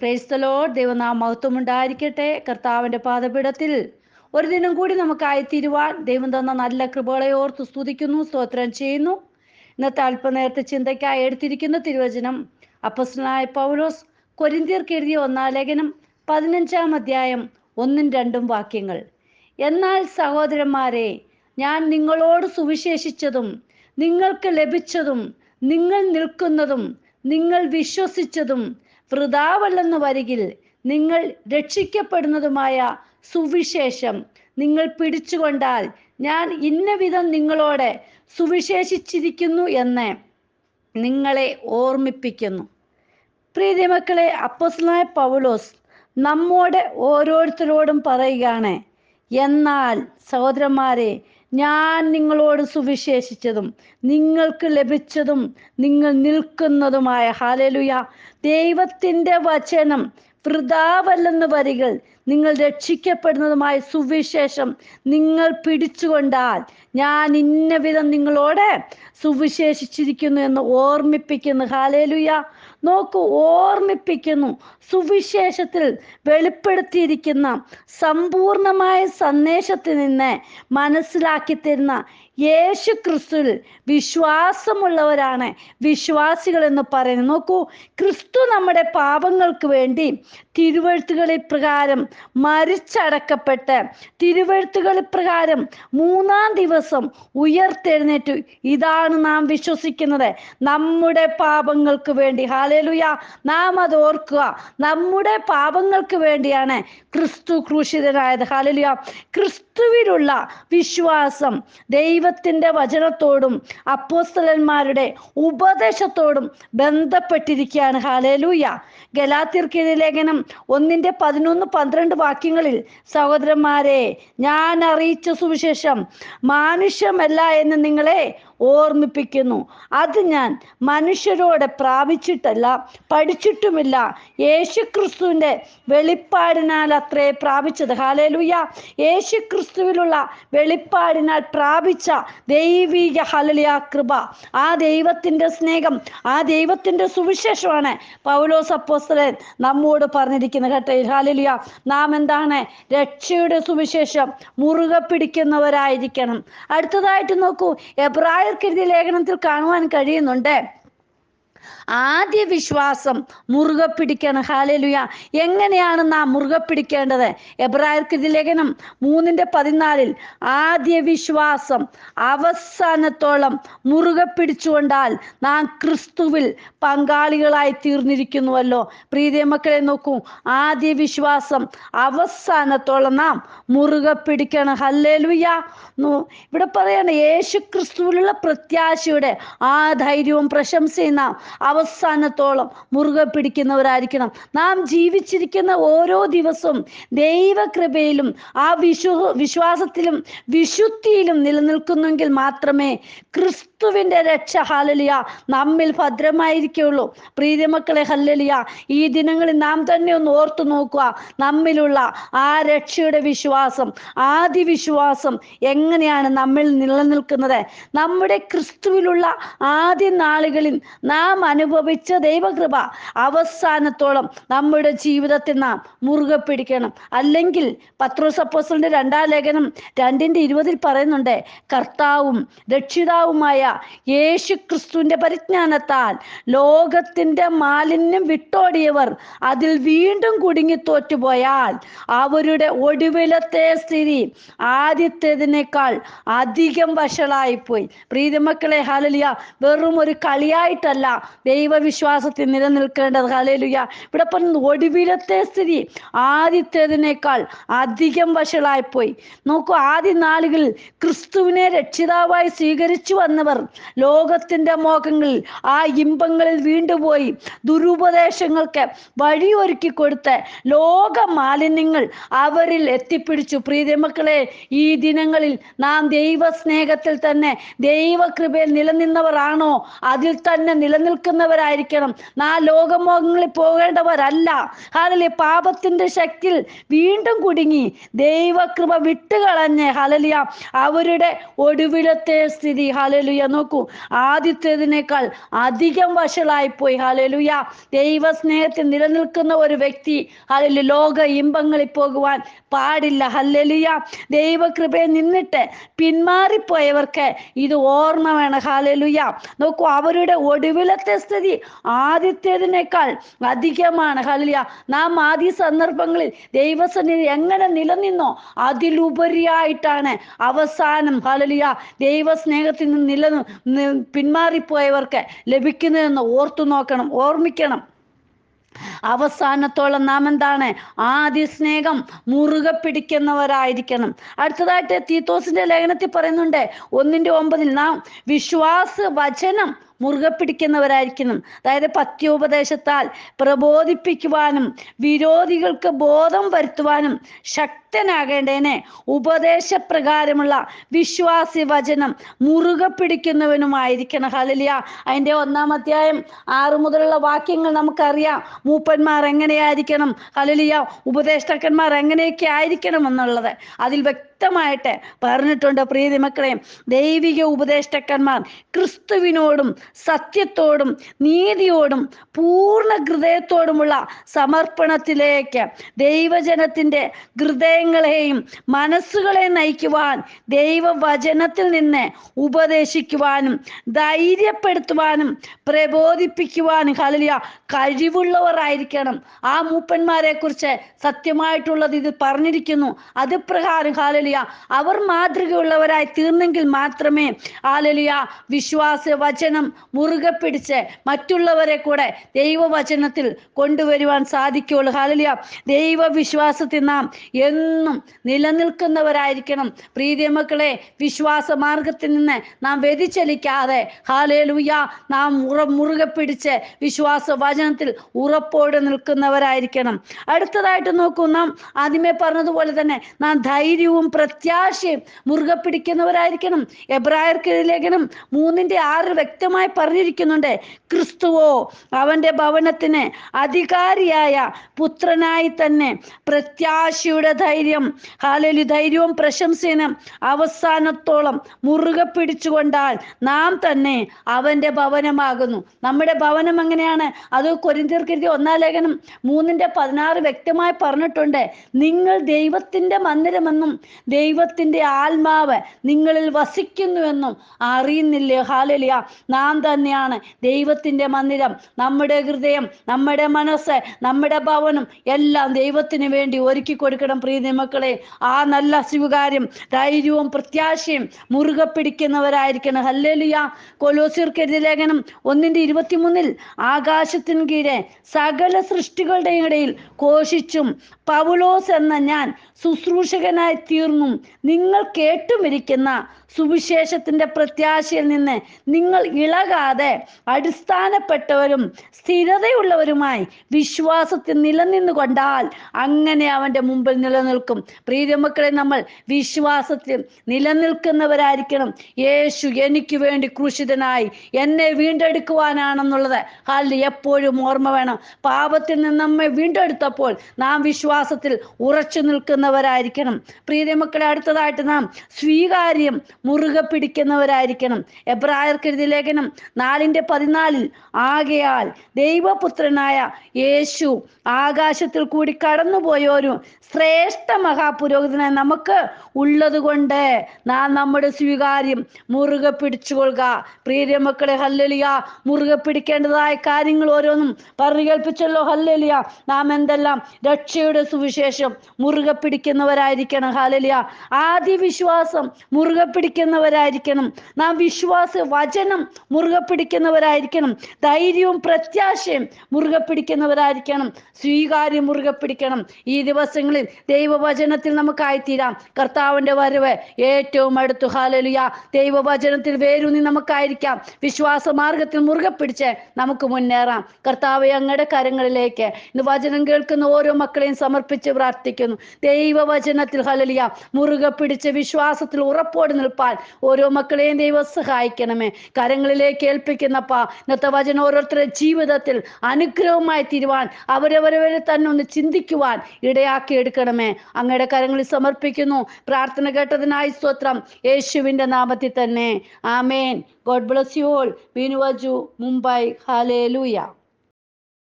പ്രേസ്തലോ ദൈവനാം മഹത്വം ഉണ്ടായിരിക്കട്ടെ. കർത്താവിന്റെ പാദപീഠത്തിൽ ഒരു ദിനം കൂടി നമുക്കായി തീരുവാൻ ദൈവം തന്ന നല്ല കൃപകളെ ഓർത്ത് സ്തുതിക്കുന്നു സ്തോത്രം ചെയ്യുന്നു. ഇന്നത്തെ അല്പനേരത്തെ ചിന്തയ്ക്കായി എടുത്തിരിക്കുന്ന തിരുവചനം അപ്പസ്നായ പൗലോസ് കൊരിന്തിയർക്ക് എഴുതിയ ഒന്നാം ലേഖനം പതിനഞ്ചാം അധ്യായം ഒന്നും രണ്ടും വാക്യങ്ങൾ. എന്നാൽ സഹോദരന്മാരെ ഞാൻ നിങ്ങളോട് സുവിശേഷിച്ചതും നിങ്ങൾക്ക് ലഭിച്ചതും നിങ്ങൾ നിൽക്കുന്നതും നിങ്ങൾ വിശ്വസിച്ചതും വൃതാവല്ലെന്ന് വരികിൽ നിങ്ങൾ രക്ഷിക്കപ്പെടുന്നതുമായ സുവിശേഷം നിങ്ങൾ പിടിച്ചുകൊണ്ടാൽ ഞാൻ ഇന്ന വിധം നിങ്ങളോട് സുവിശേഷിച്ചിരിക്കുന്നു എന്ന് നിങ്ങളെ ഓർമ്മിപ്പിക്കുന്നു. പ്രീതിമക്കളെ അപ്പസ്ലായ പൗലോസ് നമ്മോട് ഓരോരുത്തരോടും പറയുകയാണ് എന്നാൽ സഹോദരന്മാരെ ഞാൻ നിങ്ങളോട് സുവിശേഷിച്ചതും നിങ്ങൾക്ക് ലഭിച്ചതും നിങ്ങൾ നിൽക്കുന്നതുമായ ഹാലലുയ ദൈവത്തിന്റെ വചനം വൃതാവല്ലെന്ന് വരികൾ നിങ്ങൾ രക്ഷിക്കപ്പെടുന്നതുമായ സുവിശേഷം നിങ്ങൾ പിടിച്ചുകൊണ്ടാൽ ഞാൻ ഇന്ന വിധം നിങ്ങളോട് സുവിശേഷിച്ചിരിക്കുന്നു എന്ന് ഓർമ്മിപ്പിക്കുന്നു. ഹാലേലുയ നോക്കൂ ഓർമ്മിപ്പിക്കുന്നു. സുവിശേഷത്തിൽ വെളിപ്പെടുത്തിയിരിക്കുന്ന സമ്പൂർണമായ സന്ദേശത്തിൽ നിന്ന് മനസ്സിലാക്കി തരുന്ന യേശു ക്രിസ്തുവിൽ വിശ്വാസമുള്ളവരാണ് വിശ്വാസികൾ എന്ന് പറയുന്നത്. നോക്കൂ ക്രിസ്തു നമ്മുടെ പാപങ്ങൾക്ക് വേണ്ടി തിരുവഴുത്തുകളിൽ പ്രകാരം മരിച്ചടക്കപ്പെട്ട് തിരുവഴുത്തുകളിൽ പ്രകാരം മൂന്നാം ദിവസം ഉയർത്തെഴുന്നേറ്റു. ഇതാണ് നാം വിശ്വസിക്കുന്നത്. നമ്മുടെ പാപങ്ങൾക്ക് വേണ്ടി. ഹാലേലുയ നാം അത് ഓർക്കുക. നമ്മുടെ പാപങ്ങൾക്ക് വേണ്ടിയാണ് ക്രിസ്തു ക്രൂശിതനായത്. ഹാലേലുയ ക്രിസ്തുവിലുള്ള വിശ്വാസം ദൈവത്തിന്റെ വചനത്തോടും അപ്പോസ്തലന്മാരുടെ ഉപദേശത്തോടും ബന്ധപ്പെട്ടിരിക്കുകയാണ്. ഹാലേലൂയ ഗലാത്തിർക്കെതിരെ ലേഖനം ഒന്നിന്റെ പതിനൊന്ന് പന്ത്രണ്ട് വാക്യങ്ങളിൽ സഹോദരന്മാരെ ഞാൻ അറിയിച്ച സുവിശേഷം മാനുഷ്യമല്ല എന്ന് നിങ്ങളെ ഓർമ്മിപ്പിക്കുന്നു. അത് ഞാൻ മനുഷ്യരോട് പ്രാപിച്ചിട്ടല്ല പഠിച്ചിട്ടുമില്ല. യേശുക്രിസ്തുവിന്റെ വെളിപ്പാടിനാൽ അത്രേ പ്രാപിച്ചത്. ഹാലേലൂയ യേശുക്രിസ്തുവിലുള്ള വെളിപ്പാടിനാൽ പ്രാപിച്ച ദൈവിക ഹലലിയ കൃപ. ആ ദൈവത്തിന്റെ സ്നേഹം ആ ദൈവത്തിന്റെ സുവിശേഷമാണ് പൗലോസ് അപ്പോസ്തലൻ നമ്മോട് പറഞ്ഞിരിക്കുന്നത് കേട്ടോ. ഹാലലിയ നാം എന്താണ്? രക്ഷയുടെ സുവിശേഷം മുറുകെ പിടിക്കുന്നവരായിരിക്കണം. അടുത്തതായിട്ട് നോക്കൂ. എബ്രായർക്കെഴുതിയ ലേഖനത്തിൽ കാണുവാൻ കഴിയുന്നുണ്ട്. ആദ്യ വിശ്വാസം മുറുകെ പിടിക്കണം. ഹാലലുയ എങ്ങനെയാണ് നാം മുറുകെ പിടിക്കേണ്ടത്? എബ്രായർക്കെതിരെ ലേഖനം മൂന്നിന്റെ പതിനാലിൽ ആദ്യ വിശ്വാസം അവസാനത്തോളം മുറുകെ പിടിച്ചുകൊണ്ടാൽ നാം ക്രിസ്തുവിൽ പങ്കാളികളായി തീർന്നിരിക്കുന്നുവല്ലോ. പ്രീതിയ മക്കളെ നോക്കൂ. ആദ്യ വിശ്വാസം അവസാനത്തോളം നാം മുറുകെ പിടിക്കണം. ഹല്ലേലുയ. ഇവിടെ പറയാണ് യേശു ക്രിസ്തുവിലുള്ള പ്രത്യാശയുടെ ആ ധൈര്യവും പ്രശംസയും നാം അവസാനത്തോളം മുറുകെ പിടിക്കുന്നവരായിരിക്കണം. നാം ജീവിച്ചിരിക്കുന്ന ഓരോ ദിവസവും ദൈവകൃപയിലും ആ വിശ്വ വിശ്വാസത്തിലും വിശുദ്ധിയിലും നിലനിൽക്കുന്നെങ്കിൽ മാത്രമേ ക്രിസ്തുവിന്റെ രക്ഷ ഹലലിയ നമ്മിൽ ഭദ്രമായിരിക്കുള്ളൂ. പ്രീതിമക്കളെ ഹല്ലലിയ ഈ ദിനങ്ങളിൽ നാം തന്നെ ഒന്ന് ഓർത്തു നോക്കുക. നമ്മിലുള്ള ആ രക്ഷയുടെ വിശ്വാസം ആദ്യ വിശ്വാസം എങ്ങനെയാണ് നമ്മിൽ നിലനിൽക്കുന്നത്? നമ്മുടെ ക്രിസ്തുവിലുള്ള ആദ്യ നാളുകളിൽ നാം അനുഭവിച്ച ദൈവകൃപ അവസാനത്തോളം നമ്മുടെ ജീവിതത്തിൽ നാം മുറുകെ പിടിക്കണം. അല്ലെങ്കിൽ പത്രോസ് അപ്പോസ്റ്റലിന്റെ രണ്ടാം ലേഖനം രണ്ടിന്റെ ഇരുപതിൽ പറയുന്നുണ്ട് കർത്താവും രക്ഷിതാവുമായ യേശു ക്രിസ്തുവിന്റെ പരിജ്ഞാനത്താൽ ലോകത്തിന്റെ മാലിന്യം വിട്ടോടിയവർ അതിൽ വീണ്ടും കുടുങ്ങി തോറ്റുപോയാൽ അവരുടെ ഒടുവിലത്തെ സ്ഥിതി ആദ്യത്തേതിനേക്കാൾ അധികം വഷളായിപ്പോയി. പ്രീതിമക്കളെ ഹലലിയ വെറും ഒരു കളിയായിട്ടല്ല ദൈവവിശ്വാസത്തിൽ നിലനിൽക്കേണ്ടത്. ഹലലുയ ഇവിടെ പറഞ്ഞു ഒടുവിലത്തെ സ്ഥിതി ആദ്യത്തേതിനേക്കാൾ അധികം വഷളായിപ്പോയി. നോക്കൂ ആദ്യ നാളുകളിൽ ക്രിസ്തുവിനെ രക്ഷിതാവായി സ്വീകരിച്ചു വന്നവർ ലോകത്തിന്റെ മോഹങ്ങളിൽ ആ ഇമ്പങ്ങളിൽ വീണ്ടുപോയി ദുരുപദേശങ്ങൾക്ക് വഴിയൊരുക്കി കൊടുത്ത് ലോക മാലിന്യങ്ങൾ അവരിൽ എത്തിപ്പിടിച്ചു. പ്രീതിമക്കളെ ഈ ദിനങ്ങളിൽ നാം ദൈവ സ്നേഹത്തിൽ തന്നെ ദൈവകൃപയിൽ നിലനിന്നവരാണോ? അതിൽ തന്നെ നിലനിൽക്കുന്നവരായിരിക്കണം. നാ ലോകമോഹങ്ങളിൽ പോകേണ്ടവരല്ല. ഹാലലി പാപത്തിന്റെ ശക്തിയിൽ വീണ്ടും കുടുങ്ങി ദൈവകൃപ വിട്ടുകളഞ്ഞ് ഹലലിയ അവരുടെ ഒടുവിലത്തെ സ്ഥിതി. ഹലലിയ നോക്കൂ. ആദ്യത്തേതിനേക്കാൾ അധികം വഷളായിപ്പോയി. ഹാലലുയ ദൈവസ്നേഹത്തിൽ നിലനിൽക്കുന്ന ഒരു വ്യക്തി ഹാലലു ലോക ഇമ്പങ്ങളിൽ പോകുവാൻ പാടില്ല. ഹല്ലലുയ ദൈവകൃപയെ നിന്നിട്ട് പിന്മാറിപ്പോയവർക്ക് ഇത് ഓർമ്മ വേണം. ഹാലലുയ നോക്കൂ അവരുടെ ഒടുവിലത്തെ സ്ഥിതി ആദ്യത്തേതിനേക്കാൾ അധികമാണ്. ഹലിയ നാം ആദ്യ സന്ദർഭങ്ങളിൽ ദൈവസന്നിധി എങ്ങനെ നിലനിന്നോ അതിലുപരിയായിട്ടാണ് അവസാനം. ഹലലിയ ദൈവസ്നേഹത്തിൽ നിന്ന് നില നി- പിന്മാറിപ്പോയവർക്ക് ലഭിക്കുന്നതെന്ന് ഓർത്തു നോക്കണം ഓർമ്മിക്കണം. അവസാനത്തോളം നാം എന്താണ്? ആദ്യ സ്നേഹം മുറുകെ പിടിക്കുന്നവരായിരിക്കണം. അടുത്തതായിട്ട് തീത്തോസിന്റെ ലേഖനത്തിൽ പറയുന്നുണ്ട് ഒന്നിന്റെ ഒമ്പതിൽ നാം വിശ്വാസ വചനം മുറുകെ പിടിക്കുന്നവരായിരിക്കണം. അതായത് പത്യോപദേശത്താൽ പ്രബോധിപ്പിക്കുവാനും വിരോധികൾക്ക് ബോധം വരുത്തുവാനും ശക്തനാകേണ്ടതിനെ ഉപദേശപ്രകാരമുള്ള വിശ്വാസി വചനം മുറുകെ പിടിക്കുന്നവനുമായിരിക്കണം. ഹലലിയ അതിന്റെ ഒന്നാം അധ്യായം ആറ് മുതലുള്ള വാക്യങ്ങൾ നമുക്കറിയാം. മൂപ്പന്മാർ എങ്ങനെയായിരിക്കണം? ഹലലിയ ഉപദേഷ്ടാക്കന്മാർ എങ്ങനെയൊക്കെ ആയിരിക്കണം എന്നുള്ളത്. അതിൽ വ്യക്തമായിട്ട് പറഞ്ഞിട്ടുണ്ട് പ്രീതി മക്കളെ ദൈവിക ഉപദേഷ്ടക്കന്മാർ ക്രിസ്തുവിനോടും സത്യത്തോടും നീതിയോടും പൂർണ ഹൃദയത്തോടുമുള്ള സമർപ്പണത്തിലേക്ക് ദൈവജനത്തിന്റെ ഹൃദയങ്ങളെയും മനസ്സുകളെ നയിക്കുവാൻ ദൈവവചനത്തിൽ നിന്ന് ഉപദേശിക്കുവാനും ധൈര്യപ്പെടുത്തുവാനും പ്രബോധിപ്പിക്കുവാനും ഹലിയ കഴിവുള്ളവരായിരിക്കണം. ആ മൂപ്പന്മാരെ കുറിച്ച് സത്യമായിട്ടുള്ളത് ഇത് പറഞ്ഞിരിക്കുന്നു. അത് പ്രകാരം ഹാലലിയ അവർ മാതൃകയുള്ളവരായി തീർന്നെങ്കിൽ മാത്രമേ ആലലിയ വിശ്വാസ വചനം മുറുകെ പിടിച്ച് മറ്റുള്ളവരെ കൂടെ ദൈവവചനത്തിൽ കൊണ്ടുവരുവാൻ സാധിക്കുകയുള്ളൂ. ഹാലലിയ ദൈവവിശ്വാസത്തിൽ നാം എന്നും നിലനിൽക്കുന്നവരായിരിക്കണം. പ്രിയ മക്കളെ വിശ്വാസ മാർഗത്തിൽ നിന്ന് നാം വ്യതിചലിക്കാതെ ഹാലലുയ നാം ഉറ മുറുകെ പിടിച്ച് വിശ്വാസ വചനത്തിൽ ഉറപ്പോടെ നിൽക്കുന്നവരായിരിക്കണം. അടുത്തതായിട്ട് നോക്കൂ നാം ആദ്യമേ പറഞ്ഞതുപോലെ തന്നെ നാം ധൈര്യവും പ്രത്യാശയും മുറുകെ പിടിക്കുന്നവരായിരിക്കണം. എബ്രായർക്ക് ലേഖനം മൂന്നിന്റെ ആറ് വ്യക്തമായി പറഞ്ഞിരിക്കുന്നുണ്ട്. ക്രിസ്തുവോ അവന്റെ ഭവനത്തിന് അധികാരിയായ പുത്രനായി തന്നെ പ്രത്യാശയുടെ ധൈര്യം ഹാലലി ധൈര്യവും പ്രശംസനും അവസാനത്തോളം മുറുകെ പിടിച്ചുകൊണ്ടാൽ നാം തന്നെ അവന്റെ ഭവനമാകുന്നു. നമ്മുടെ ഭവനം എങ്ങനെയാണ്? അത് കൊരിന്തിയർക്കെഴുതിയ ഒന്നാം ലേഖനം മൂന്നിന്റെ പതിനാറ് വ്യക്തമായി പറഞ്ഞിട്ടുണ്ട്. നിങ്ങൾ ദൈവത്തിന്റെ മന്ദിരമെന്നും ദൈവത്തിന്റെ ആത്മാവ് നിങ്ങളിൽ വസിക്കുന്നുവെന്നും അറിയുന്നില്ലേ? ഹാലലിയ നാം തന്നെയാണ് ദൈവത്തിന്റെ മന്ദിരം. നമ്മുടെ ഹൃദയം നമ്മുടെ മനസ്സ് നമ്മുടെ ഭവനം എല്ലാം ദൈവത്തിന് വേണ്ടി ഒരുക്കി കൊടുക്കണം പ്രീതി മക്കളെ. ആ നല്ല സ്വീകാര്യം ധൈര്യവും പ്രത്യാശയും മുറുകെ പിടിക്കുന്നവരായിരിക്കണം. ഹല്ലേലുയ. കൊലോസിർക്കെതിരെ ലേഖനം ഒന്നിന്റെ ഇരുപത്തിമൂന്നിൽ ആകാശത്തിന് കീഴെ സകല സൃഷ്ടികളുടെ ഇടയിൽ കോശിച്ചും പൗലോസ് എന്ന ഞാൻ ശുശ്രൂഷകനായി തീർന്നും. നിങ്ങൾ കേട്ടുമിരിക്കുന്ന സുവിശേഷത്തിന്റെ പ്രത്യാശയിൽ നിന്ന് നിങ്ങൾ ഇളകാതെ അടിസ്ഥാനപ്പെട്ടവരും സ്ഥിരതയുള്ളവരുമായി വിശ്വാസത്തിൽ നിലനിന്നു കൊണ്ടാൽ അങ്ങനെ അവന്റെ മുമ്പിൽ നിലനിൽക്കും. പ്രീതിമക്കളെ നമ്മൾ വിശ്വാസത്തിൽ നിലനിൽക്കുന്നവരായിരിക്കണം. യേശു എനിക്ക് വേണ്ടി ക്രൂശിതനായി എന്നെ വീണ്ടെടുക്കുവാനാണെന്നുള്ളത് ഹാലിൽ എപ്പോഴും ഓർമ്മ വേണം. പാപത്തിൽ നിന്ന് നമ്മെ വീണ്ടെടുത്തപ്പോൾ നാം വിശ്വാസത്തിൽ ഉറച്ചു നിൽക്കുന്നവരായിരിക്കണം. പ്രീതിമക്കളെ അടുത്തതായിട്ട് നാം സ്വീകാര്യം മുറുകെ പിടിക്കുന്നവരായിരിക്കണം. എബ്രായർക്കെഴുതി ലേഖനം നാലിന്റെ പതിനാലിൽ ആകയാൽ ദൈവപുത്രനായ യേശു ആകാശത്തിൽ കൂടി കടന്നുപോയൊരു ശ്രേഷ്ഠ മഹാപുരോഹിതനായി നമുക്ക് ഉള്ളത് കൊണ്ട് നാം നമ്മുടെ സ്വീകാര്യം മുറുകെ പിടിച്ചുകൊള്ളുക. പ്രിയ മക്കളെ ഹല്ലലിയ. മുറുകെ പിടിക്കേണ്ടതായ കാര്യങ്ങൾ ഓരോന്നും പറഞ്ഞു കേൾപ്പിച്ചല്ലോ ഹല്ലലിയ. നാം എന്തെല്ലാം രക്ഷയുടെ സുവിശേഷം മുറുകെ പിടിക്കുന്നവരായിരിക്കണം. ഹല്ലലിയ. ആദ്യ വിശ്വാസം മുറുകെ പിടിക്കുന്നവരായിരിക്കണം. നാം വിശ്വാസ വചനം മുറുകെ പിടിക്കുന്നവരായിരിക്കണം. ധൈര്യവും പ്രത്യാശയും മുറുകെ പിടിക്കുന്നവരായിരിക്കണം. സ്വീകാര്യം മുറുകെ പിടിക്കണം. ഈ ദിവസങ്ങളിൽ ദൈവവചനത്തിൽ നമുക്കായിത്തീരാം. കർത്താവിന്റെ വരവ് ഏറ്റവും അടുത്തു. ഹാലലിയ ദൈവവചനത്തിൽ വേരൂന്നി നമുക്കായിരിക്കാം. വിശ്വാസ മാർഗത്തിൽ മുറുകെ പിടിച്ച് നമുക്ക് മുന്നേറാം. കർത്താവ് അങ്ങയുടെ കരങ്ങളിലേക്ക് ഇന്ന് വചനം കേൾക്കുന്ന ഓരോ മക്കളെയും സമർപ്പിച്ച് പ്രാർത്ഥിക്കുന്നു. ദൈവവചനത്തിൽ ഹലലിയ മുറുകെ പിടിച്ച് വിശ്വാസത്തിൽ ഉറപ്പോട് നിൽപ്പാൻ ഓരോ മക്കളെയും ദൈവം സഹായിക്കണമേ. കരങ്ങളിലേക്ക് ഏൽപ്പിക്കുന്നപ്പ ഇന്നത്തെ വചനം ഓരോരുത്തരുടെ ജീവിതത്തിൽ അനുഗ്രഹമായി തീരുവാൻ അവരവരവരെ തന്നെ ഒന്ന് ചിന്തിക്കുവാൻ ഇടയാക്കി എടുക്കണമേ. അങ്ങയുടെ കരങ്ങളിൽ സമർപ്പിക്കുന്നു. പ്രാർത്ഥന കേട്ടതിനായി സ്തോത്രം. യേശുവിന്റെ നാമത്തിൽ തന്നെ. ആമേൻ. God bless you all. വീനുവജു Mumbai. Hallelujah